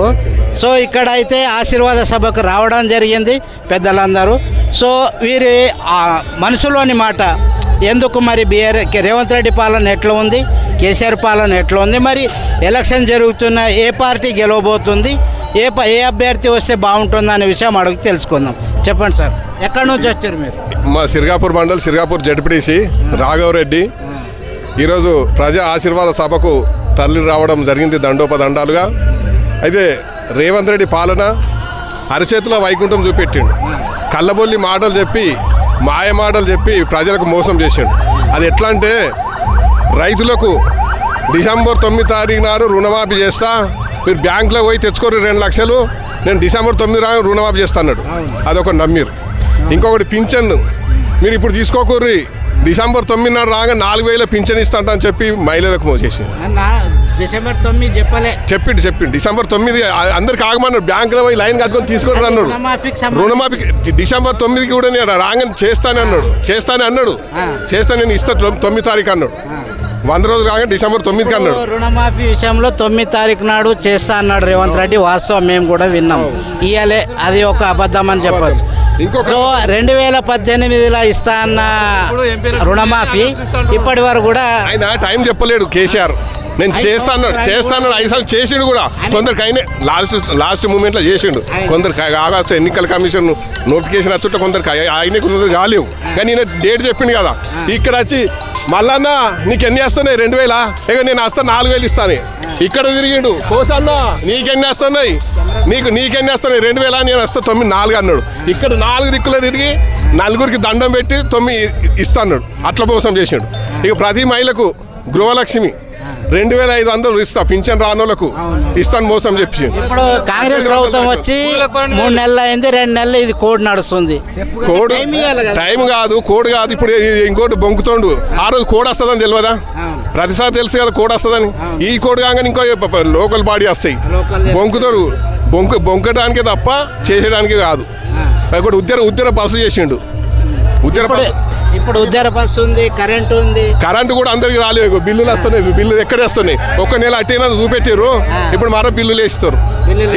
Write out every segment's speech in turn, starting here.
సభకు సో ఇక్కడ అయితే ఆశీర్వాద సభకు రావడం జరిగింది పెద్దలందరూ. సో వీరి మనసులోని మాట ఎందుకు మరి బీఆర్ రేవంత్ రెడ్డి పాలన ఎట్లా ఉంది కేసీఆర్ పాలన ఎట్లా ఉంది మరి ఎలక్షన్ జరుగుతున్న ఏ పార్టీ గెలవబోతుంది ఏ ఏ అభ్యర్థి వస్తే బాగుంటుంది అనే విషయం అడిగి తెలుసుకుందాం. చెప్పండి సార్ ఎక్కడి నుంచి వచ్చారు మీరు? మా సిర్గాపూర్ మండల్ సిర్గాపూర్ జడ్పీటీసీ రాఘవరెడ్డి ఈరోజు ప్రజా ఆశీర్వాద సభకు తరలి రావడం జరిగింది దండోపదండాలుగా. అయితే రేవంత్ రెడ్డి పాలన అరచేతిలో వైకుంఠం చూపెట్టిండు. కళ్ళబొల్లి మాటలు చెప్పి మాయ మాటలు చెప్పి ప్రజలకు మోసం చేసిండు. అది ఎట్లా అంటే రైతులకు డిసెంబర్ తొమ్మిది తారీఖు నాడు రుణమాఫీ చేస్తా మీరు బ్యాంకులో పోయి తెచ్చుకోరు రెండు లక్షలు నేను డిసెంబర్ తొమ్మిది నాడు రుణమాఫీ చేస్తా అన్నాడు. అదొక నమ్మిరు. ఇంకొకటి పింఛన్ మీరు ఇప్పుడు తీసుకోకూర్రి డిసెంబర్ తొమ్మిది నాడు రాగా నాలుగు వేల పింఛన్ ఇస్తా అని చెప్పి మహిళలకు మోసేసి డిసెంబర్ తొమ్మిది చెప్పలే. చెప్పిండు చెప్పిండు. డిసెంబర్ తొమ్మిది అందరికి ఆగమన్నాడు. బ్యాంకులో పోయి లైన్ కట్టుకొని తీసుకోండి అన్నాడు రుణమాఫీ డిసెంబర్ తొమ్మిదికి కూడా నేను రాగానే చేస్తానే అన్నాడు. చేస్తానే అన్నాడు. చేస్తా నేను ఇస్తా తొమ్- తొమ్మిది తారీఖు అన్నాడు. వంద రోజులు కాగా డిసెంబర్ తొమ్మిదికి అన్నాడు. రుణమాఫీ విషయంలో తొమ్మిది తారీఖు నాడు చేస్తా అన్నాడు రేవంత్ రెడ్డి. వాస్తవం మేము కూడా విన్నాం. ఇయ్యాలే అది ఒక అబద్ధం అని చెప్పచ్చు. సో రెండు వేల పద్దెనిమిదిలో ఇస్తా అన్న రుణమాఫీ ఇప్పటి వరకు కూడా ఆయన టైం చెప్పలేడు కేసీఆర్. నేను చేస్తా అన్నాడు చేస్తా అన్నాడు ఐదు సార్లు చేసిండు కూడా. కొందరికి ఆయన లాస్ట్ లాస్ట్ మూమెంట్లో చేసిండు. కొందరికి ఆగాల్సిన ఎన్నికల కమిషన్ నోటిఫికేషన్ వచ్చుంటే కొందరికి ఆయ- ఆయనే కొందరు కాలేవు. కానీ నేను డేట్ చెప్పిండు కదా. ఇక్కడ వచ్చి మళ్ళా నీకు ఎన్ని వస్తున్నాయి? రెండు వేల? ఇక నేను వస్తా నాలుగు వేలు ఇస్తాను. ఇక్కడ తిరిగిండు కోసన్న నీకెన్ని వస్తున్నాయి? నీకు నీకెన్ని వస్తున్నాయి? రెండు వేల? నేను వస్తా తొమ్మిది నాలుగు అన్నాడు. ఇక్కడ నాలుగు దిక్కులో తిరిగి నలుగురికి దండం పెట్టి తొమ్మిది ఇస్తాడు అట్ల మోసం చేసాడు. ఇక ప్రతి మహిళకు గృహలక్ష్మి రెండు వేల ఐదు వందలు ఇస్తా పింఛన్ రానోళ్ళకు. ఇస్తాను మోసం చెప్పి. ఇప్పుడు కాంగ్రెస్ ప్రభుత్వం వచ్చి మూడు నెలలు అయింది రెండు నెలలు ఇది కోడ్ నడుస్తుంది. కోడ్ టైం కదా. టైం కాదు కోడ్ కాదు. ఇప్పుడు ఇంకోటి బొంకుతోండు. ఆ రోజు కోడ్ వస్తుందని తెలియదా. ప్రతిసారి తెలుసు కదా కోడ్ వస్తుందని. ఈ కోడ్ కాగానే ఇంకో లోకల్ బాడీ వస్తాయి. బొంకుతారు బొంకు బొంకడానికి తప్ప చేసేయడానికి కాదు. ఒకటి ఉద్దర ఉద్దర బస్సు చేసిండు. ఉద్దర ఇప్పుడు ఉద్దార బస్సు ఉంది కరెంట్ ఉంది. కరెంటు కూడా అందరికి రాలేదు. బిల్లులు వస్తున్నాయి. బిల్లులు ఎక్కడ వస్తున్నాయి? ఒక్క నెల అట్టేనా చూపెట్టారు ఇప్పుడు మరో బిల్లులు వేస్తారు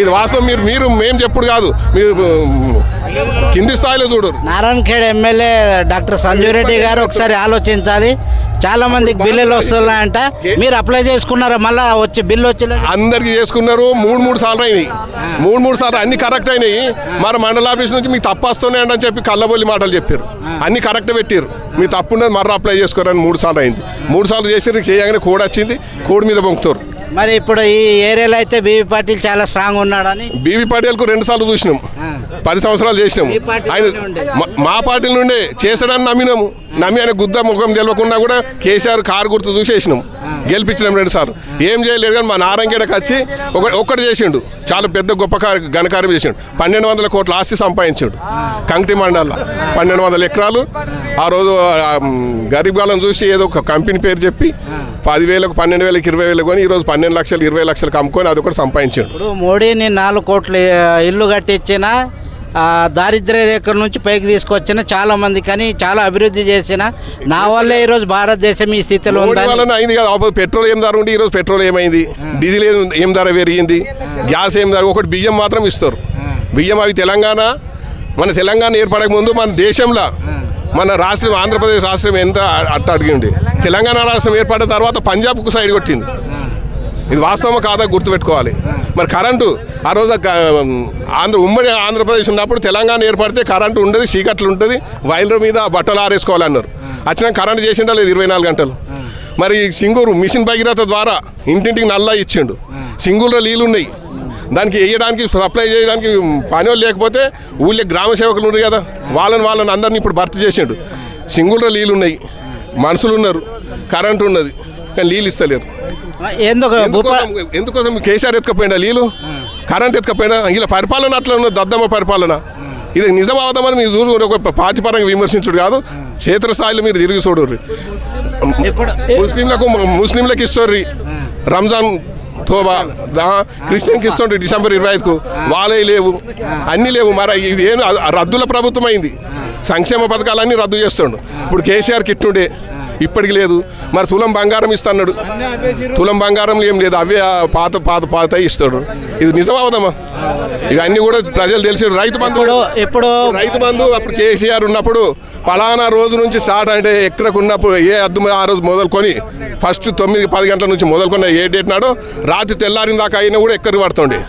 ఇది వాస్తవం. మీరు మీరు మేము చెప్పుడు కాదు. మీరు కింది స్థాయిలో చూడరు. నారాయణఖేడ్ ఎమ్మెల్యే డాక్టర్ సంజయ్ రెడ్డి గారు ఒకసారి ఆలోచించాలి. చాలా మందికి బిల్లులు వస్తున్నాయంట. మీరు అప్లై చేసుకున్నారా? మళ్ళా వచ్చి బిల్లు వచ్చి అందరికి చేసుకున్నారు. మూడు మూడు సార్లు అయినాయి. మూడు మూడు సార్లు అన్ని కరెక్ట్ అయినాయి. మరి మండల ఆఫీస్ నుంచి మీకు తప్పు వస్తున్నాయండి అని చెప్పి కళ్ళబొల్లి మాటలు చెప్పారు. అన్ని కరెక్ట్ పెట్టారు మీ తప్పు ఉన్నది మర్ర అప్లై చేసుకోరని మూడు సార్లు అయింది. మూడు సార్లు చేసి చేయగానే కోడ్ వచ్చింది. కోడ్ మీద పొంగుతారు. మరి ఇప్పుడు ఈ ఏరియాలో అయితే బీవీ పాటిల్ చాలా స్ట్రాంగ్ ఉన్నాడని? బీవీ పాటిల్కు రెండు సార్లు చూసినాం. పది సంవత్సరాలు చేసినాం. మీ పార్టీ ఆయన నుండే ఉండే. మా- మా పార్టీ నుండే చేస్తాడని నమ్మినాము. నమ్మి అని గుద్ద ముఖం తెలియకుండా కూడా కేసీఆర్ కారు గుర్తు చూసేసినాం. గెలిపించినాం రెండు సార్లు. ఏం చేయలేదు కానీ మా నారాయణగడకి వచ్చి ఒక ఒక్కటి చేసిండు. చాలా పెద్ద గొప్ప ఘనకార్యం చేసిండు. పన్నెండు వందల కోట్ల ఆస్తి సంపాదించాడు. కంటి మండల పన్నెండు వందల ఎకరాలు. ఆ రోజు గరీబ్ కాలం చూసి ఏదో ఒక కంపెనీ పేరు చెప్పి పదివేలకు పన్నెండు వేలకు ఇరవై వేలు కొని ఈరోజు పన్నెండు లక్షలు ఇరవై లక్షలకు అమ్ముకొని అది ఒకటి సంపాదించాడు. ఇప్పుడు మోడీని నాలుగు కోట్ల ఇల్లు కట్టించినా దారిద్ర్య రేఖ నుంచి పైకి తీసుకొచ్చిన చాలా మంది కానీ చాలా అభివృద్ధి చేసిన నా వల్లే ఈరోజు భారతదేశం ఈ స్థితిలో అయింది కదా. పెట్రోల్ ఏం ధర ఉండి ఈరోజు పెట్రోల్ ఏమైంది? డీజిల్ ఏం ఏం ధర పెరిగింది? గ్యాస్ ఏం ధర? ఒకటి బియ్యం మాత్రం ఇస్తారు. బియ్యం అవి తెలంగాణ మన తెలంగాణ ఏర్పడక ముందు మన దేశంలో మన రాష్ట్రం ఆంధ్రప్రదేశ్ రాష్ట్రం ఎంత అట్ట అడిగింది? తెలంగాణ రాష్ట్రం ఏర్పడిన తర్వాత పంజాబ్కు సైడ్ కొట్టింది. ఇది వాస్తవం కాదా గుర్తుపెట్టుకోవాలి? మరి కరెంటు ఆ రోజు ఆంధ్ర ఉమ్మడి ఆంధ్రప్రదేశ్ ఉన్నప్పుడు తెలంగాణ ఏర్పడితే కరెంటు ఉండదు చీకట్లు ఉంటుంది వైర్ల మీద బట్టలు ఆరేసుకోవాలన్నారు. వచ్చినాక కరెంటు చేసిండా లేదు ఇరవై నాలుగు గంటలు. మరి సింగూరు మిషన్ భగీరథ ద్వారా ఇంటింటికి నల్లా ఇచ్చిండు. సింగూరులో నీళ్ళు ఉన్నాయి. దానికి వేయడానికి సప్లై చేయడానికి పని వాళ్ళు లేకపోతే ఊళ్ళో గ్రామ సేవకులు ఉన్నారు కదా వాళ్ళని వాళ్ళని అందరిని ఇప్పుడు భర్తీ చేసిండు. సింగుల్లో నీళ్ళు ఉన్నాయి. మనుషులు ఉన్నారు. కరెంటు ఉన్నది. కానీ నీళ్ళు ఇస్తలేరు. ఎందుకు? ఎందుకోసం కేసీఆర్ ఎత్తుకపోయినా నీళ్ళు కరెంట్ ఎత్తుకపోయినా ఇలా పరిపాలన అట్లా ఉన్నది దద్దమ్మ పరిపాలన. ఇది నిజం అవదామని మీరు చూడు ఒక పార్టీ పరంగా విమర్శించుడు కాదు. క్షేత్రస్థాయిలో మీరు తిరిగి చూడరు ఇప్పుడు ముస్లింలకు ముస్లింలకు ఇస్తారు రంజాన్ తోబా దా క్రిస్టియన్కి ఇస్తుండ్రు డిసెంబర్ ఇరవై ఐదుకు వాళ్ళే లేవు అన్నీ లేవు. మరి ఇది ఏం రద్దుల ప్రభుత్వం అయింది. సంక్షేమ పథకాలన్నీ రద్దు చేస్తుండు. ఇప్పుడు కేసీఆర్ కిట్టుండే ఇప్పటికి లేదు. మరి తులం బంగారం ఇస్తున్నాడు. తులం బంగారం ఏం లేదు. అవే పాత పాత పాత ఇస్తాడు. ఇది నిజం అవదమ్మా ఇవన్నీ కూడా ప్రజలు తెలిసి రైతు బంధు ఇప్పుడు రైతు బంధు అప్పుడు కేసీఆర్ ఉన్నప్పుడు పలానా రోజు నుంచి స్టార్ట్ అంటే ఎక్కడికి ఉన్నప్పుడు ఏ అద్దు ఆ రోజు మొదలుకొని ఫస్ట్ తొమ్మిది పది గంటల నుంచి మొదలుకొని ఏ డేట్ నాడో రాత్రి తెల్లారిన దాకా అయినా కూడా ఎక్కడికి పడుతుండే?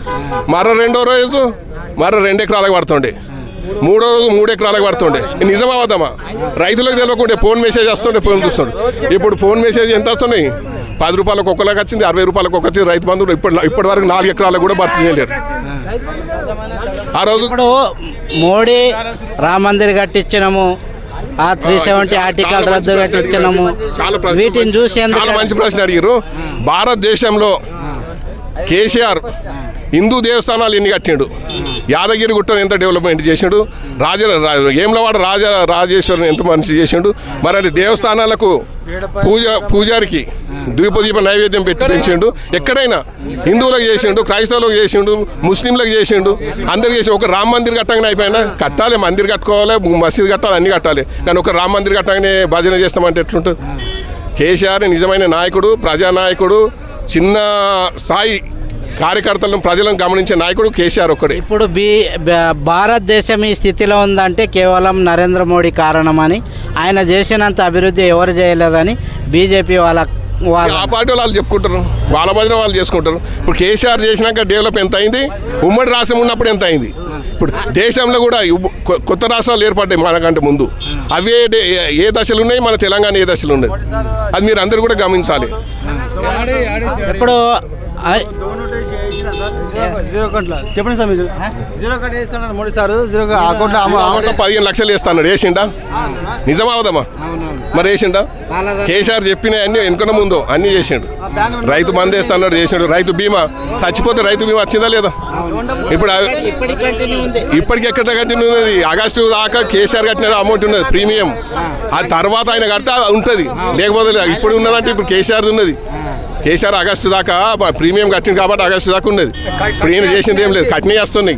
మరో రెండో రోజు మరో రెండు ఎకరాలకు పడుతుండే. మూడో రోజు మూడు ఎకరాలకు పడుతుండే. ఇది నిజం అవద్దమ్మా రైతులకు తెలియకుంటే ఫోన్ మెసేజ్ వస్తుండే ఫోన్ చూస్తుండే. ఇప్పుడు ఫోన్ మెసేజ్ ఎంత వస్తున్నాయి? పది రూపాయలకు ఒక్కలాగా వచ్చింది అరవై రూపాయలకు ఒక వచ్చింది రైతు బంధువులు ఇప్పటి ఇప్పటి వరకు నాలుగు ఎకరాలకు కూడా భర్తీ చేయలేరు. ఆ రోజు ఇప్పుడు మోడీ రామ మందిర్ కట్టించినాము ఆ త్రీ సెవెంటీ ఆర్టికల్ రద్దు కట్టించినాము. వీటిని చూసి మంచి ప్రశ్న అడిగారు భారతదేశంలో కేసీఆర్ హిందూ దేవస్థానాలు ఎన్ని కట్టిండు? యాదగిరి గుట్టను ఎంత డెవలప్మెంట్ చేసిండు? రాజ ఏమ్లవాడ రాజ రాజేశ్వరుని ఎంత మంచి చేసిండు? మరి అది దేవస్థానాలకు పూజ పూజారికి ద్వీపదీప నైవేద్యం పెట్టి పెంచిండు. ఎక్కడైనా. హిందువులకు చేసిండు క్రైస్తవులకు చేసిండు ముస్లింలకు చేసిండు అందరికి చేసి ఒక రామ మందిర్ కట్టగానే అయిపోయినా కట్టాలి మందిర్ కట్టుకోవాలి మసీద్ కట్టాలి అన్ని కట్టాలి. కానీ ఒక రామ మందిర్ కట్టగానే భజన చేస్తామంటే ఎట్లుంటుంది? కేసీఆర్ నిజమైన నాయకుడు ప్రజానాయకుడు చిన్న స్థాయి కార్యకర్తలను ప్రజలను గమనించే నాయకుడు కేసీఆర్ ఒక్కడే. ఇప్పుడు బీ భారతదేశం ఈ స్థితిలో ఉందంటే కేవలం నరేంద్ర మోడీ కారణమని ఆయన చేసినంత అభివృద్ధి ఎవరు చేయలేదని బీజేపీ వాళ్ళ ఆ పార్టీ వాళ్ళు చెప్పుకుంటారు. వాళ్ళ భజన వాళ్ళు చేసుకుంటారు. ఇప్పుడు కేసీఆర్ చేసినాక డెవలప్ ఎంత అయింది? ఉమ్మడి రాష్ట్రం ఉన్నప్పుడు ఎంత అయింది? ఇప్పుడు దేశంలో కూడా కొత్త రాష్ట్రాలు ఏర్పడ్డాయి మనకంటే ముందు. అవే ఏ దశలు ఉన్నాయి? మన తెలంగాణ ఏ దశలు ఉన్నాయి? అది మీరు అందరూ కూడా గమనించాలి. ఇప్పుడు జీరో అకౌంట్లో చెప్పండి సార్ మీరు. జీరో అకౌంట్ వేస్తాను మోడీ సార్. జీరో అకౌంట్లో పదిహేను లక్షలు వేస్తాడు వేసిండా? నిజం అవదమ్మా మరి వేసిండా? కేసీఆర్ చెప్పిన అన్ని వెనుకన ముందు అన్ని చేసిండు. రైతు బంద్ వేస్తాడు చేసిండు. రైతు బీమా చచ్చిపోతే రైతు బీమా వచ్చిందా లేదా? ఇప్పుడు ఇప్పటికి ఎక్కడ కంటిన్యూ ఉన్నది? ఆగస్టు దాకా కేసీఆర్ కట్టిన అమౌంట్ ఉన్నది ప్రీమియం. ఆ. తర్వాత ఆయన కడితే ఉంటుంది. లేకపోతే. ఇప్పుడు ఉన్నదంటే ఇప్పుడు కేసీఆర్ ఉన్నది. కేసీఆర్ ఆగస్టు దాకా ప్రీమియం కట్టింది కాబట్టి ఆగస్టు దాకా ఇప్పుడు ఈయన చేసింది ఏం లేదు కట్టినవి వస్తున్నాయి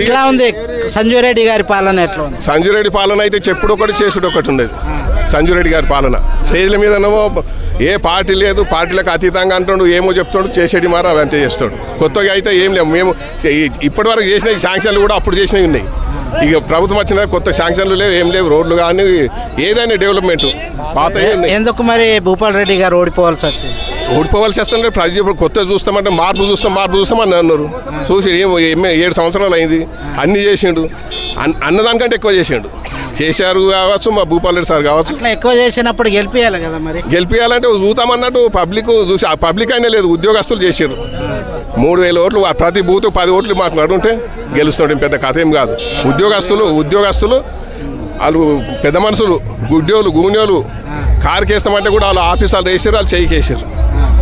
ఎట్లా ఉంది? సంజయ్ రెడ్డి గారి పాలన ఎట్లా ఉంది? సంజు రెడ్డి పాలన అయితే చెప్పుడు ఒకటి చేసుడు ఒకటి ఉండేది సంజు రెడ్డి గారి పాలన. స్టేజ్ల మీదనేమో ఏ పార్టీ లేదు పార్టీలకు అతీతంగా అంటుండు ఏమో చెప్తాడు చేసేటి మారా అవి అంతే చేస్తాడు. కొత్తగా అయితే ఏం లేవు. మేము ఇప్పటి వరకు చేసిన శాంక్షన్లు కూడా అప్పుడు చేసినవి ఉన్నాయి. ఇక ప్రభుత్వం వచ్చిన కొత్త శాంక్షన్లు లేవు ఏం లేవు రోడ్లు కానీ ఏదైనా డెవలప్మెంట్ పాత ఎందుకు మరి భూపాల్ రెడ్డి గారు ఓడిపోవాల్సి వచ్చింది? ఓడిపోవాల్సి వస్తుంటే ప్రజలు ఇప్పుడు కొత్త చూస్తామంటే మార్పు చూస్తాం మార్పు చూస్తామని అన్నారు. చూసి ఏం ఏడు సంవత్సరాలు అయింది. అన్నీ చేసిండు. అన్- అన్నదానికంటే ఎక్కువ చేసిండు. కేసీఆర్ కావచ్చు మా భూపాల్ రెడ్డి సార్ కావచ్చు. ఎక్కువ చేసినప్పుడు గెలిపియాలి కదా మరి? గెలిపించాలంటే చూతామన్నట్టు పబ్లిక్ చూసి ఆ పబ్లిక్ అయినా లేదు ఉద్యోగస్తులు చేసారు మూడు వేల ఓట్లు ప్రతి బూత్ పది ఓట్లు మాకు అడుంటే గెలుస్తాడు పెద్ద కథ ఏం కాదు. ఉద్యోగస్తులు ఉద్యోగస్తులు వాళ్ళు పెద్ద మనుషులు గుడ్డోలు గూనెలు కారు కేస్తామంటే కూడా వాళ్ళు ఆఫీసాలు వేసారు వాళ్ళు చేయి కేసారు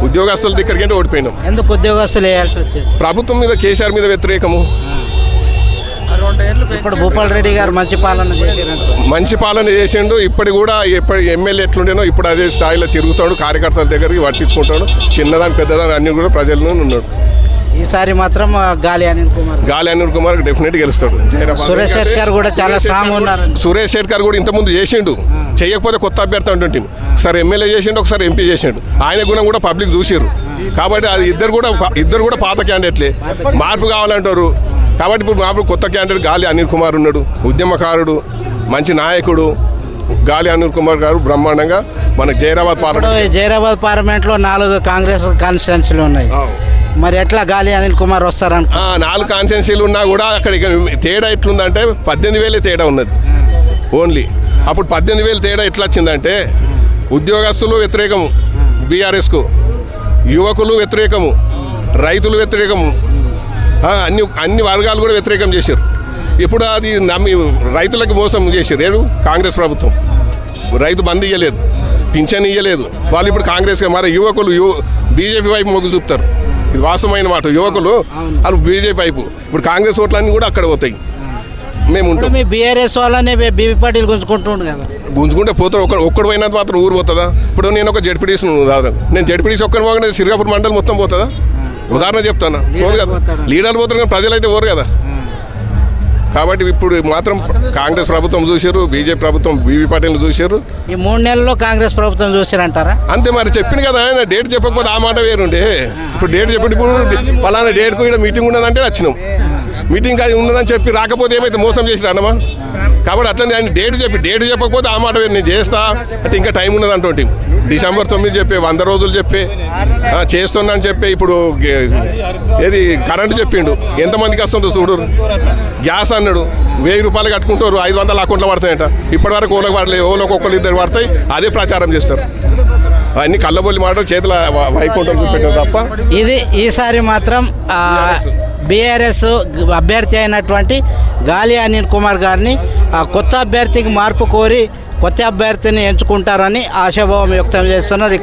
ఉద్యోగస్తులు ఇక్కడికంటే ఓడిపోయినాం. ఎందుకు ఉద్యోగస్తులు వేయాల్సి వచ్చింది? ప్రభుత్వం మీద కేసీఆర్ మీద వ్యతిరేకము. ఇప్పుడు భూపాల్ రెడ్డి గారు మంచి పాలన మంచి పాలన చేసిండు ఇప్పటి కూడా ఎప్పటి ఎమ్మెల్యే ఎట్లుండేనో ఇప్పుడు అదే స్థాయిలో తిరుగుతాడు కార్యకర్తల దగ్గరికి పట్టించుకుంటాడు చిన్నదాని పెద్దదాని అన్ని కూడా ప్రజలను ఉన్నాడు. ఈసారి మాత్రం గాలి అనిల్ కుమార్. గాలి అనిల్ కుమార్ డెఫినెట్ గెలుస్తాడు. సురేష్ శెట్కర్ కూడా చాలా శెట్కర్ ఉన్నారు. సురేష్ శెట్కర్ కూడా ఇంతకుముందు చేసిండు. చేయకపోతే కొత్త అభ్యర్థి అంటుంటే ఒకసారి ఎమ్మెల్యే చేసిండు ఒకసారి ఎంపీ చేసిండు. ఆయన గుణం కూడా పబ్లిక్ చూసిర్రు. కాబట్టి అది ఇద్దరు కూడా ఇద్దరు కూడా పాత క్యాండిడేట్లే. మార్పు కావాలంటారు. కాబట్టి ఇప్పుడు మార్పు కొత్త క్యాండిడేట్ గాలి అనిల్ కుమార్ ఉన్నాడు. ఉద్యమకారుడు మంచి నాయకుడు. గాలి అనిల్ కుమార్ గారు బ్రహ్మాండంగా మన జైరాబాద్ పార్లమెంట్ జైరాబాద్ పార్లమెంట్లో నాలుగు కాంగ్రెస్ కాన్స్టిట్యున్సీలు ఉన్నాయి. మరి ఎట్లా గాలి అనిల్ కుమార్ వస్తారని? నాలుగు కాన్స్టెన్సీలు ఉన్నా కూడా అక్కడ ఇక తేడా ఎట్లుందంటే పద్దెనిమిది వేలే తేడా ఉన్నది. ఓన్లీ. అప్పుడు పద్దెనిమిది వేలు తేడా ఎట్లా వచ్చిందంటే ఉద్యోగస్తులు వ్యతిరేకము బీఆర్ఎస్కు యువకులు వ్యతిరేకము రైతులు వ్యతిరేకము అన్ని అన్ని వర్గాలు కూడా వ్యతిరేకం చేశారు. ఇప్పుడు అది నమ్మి రైతులకు మోసం చేశారు. ఏడు కాంగ్రెస్ ప్రభుత్వం. రైతు బంద్ ఇయ్యలేదు పింఛన్ ఇయ్యలేదు. వాళ్ళు ఇప్పుడు కాంగ్రెస్ మరి యువకులు యువ బీజేపీ వైపు మొగ్గు చూపుతారు. ఇది వాస్తవమైన మాట. యువకులు వాళ్ళు బీజేపీ వైపు. ఇప్పుడు కాంగ్రెస్ ఓట్లన్నీ కూడా అక్కడ పోతాయి. మేము ఉంటాం మీ బీఆర్ఎస్ వాళ్ళనే బీబీ పాటిల్ గుంజుకుంటుండు కదా. గుంజుకుంటే పోతారు. ఒక్క ఒక్కడు పోయినంత మాత్రం ఊరు పోతుందా? ఇప్పుడు నేను ఒక జడ్పీటీసీ దాదాపు నేను జడ్పీటీసీ ఒక్కని పోగానే సిరిగాపూర్ మండలి మొత్తం పోతుందా? ఉదాహరణ చెప్తాను. పోదు కదా. లీడర్లు పోతారు కానీ ప్రజలు అయితే పోరు కదా. కాబట్టి ఇప్పుడు మాత్రం కాంగ్రెస్ ప్రభుత్వం చూసారు బీజేపీ ప్రభుత్వం బీవీ పాటిల్ చూసారు ఈ మూడు నెలల్లో కాంగ్రెస్ ప్రభుత్వం చూసిరంటారా అంతే మరి చెప్పింది కదా ఆయన డేట్ చెప్పకపోతే ఆ మాట వేరుండే. ఇప్పుడు డేట్ చెప్పండి ఇప్పుడు ఫలానా డేట్కు ఇక్కడ మీటింగ్ ఉన్నదంటే వచ్చినాం. మీటింగ్ అది ఉన్నదని చెప్పి రాకపోతే ఏమైతే మోసం చేసిన అన్నమా? కాబట్టి అట్లనే ఆయన డేట్ చెప్పి డేట్ చెప్పకపోతే ఆ మాట నేను చేస్తా. అంటే ఇంకా టైం ఉన్నది అంటుంటే. డిసెంబర్ తొమ్మిది చెప్పి వంద రోజులు చెప్పి చేస్తున్నా అని చెప్పి ఇప్పుడు ఏది కరెంటు చెప్పిండు. ఎంతమందికి వస్తుందో చూడు గ్యాస్ అన్నాడు. వెయ్యి రూపాయలు కట్టుకుంటారు ఐదు వందల అకౌంట్లో పడతాయంట. ఇప్పటి వరకు ఓలకు పడలేదు ఓలకు ఒక్కరు ఇద్దరు పడతాయి అదే ప్రచారం చేస్తారు. అన్ని కళ్ళబొల్లి మాటలు చేతుల వైకుంఠం చూపెట్టారు తప్ప. ఇది ఈసారి మాత్రం బీఆర్ఎస్ అభ్యర్థి అయినటువంటి గాలి అనిల్ కుమార్ గారిని ఆ, కొత్త అభ్యర్థికి మార్పు కోరి కొత్త అభ్యర్థిని ఎంచుకుంటారని ఆశాభావం వ్యక్తం చేస్తున్నారు ఇక్కడ.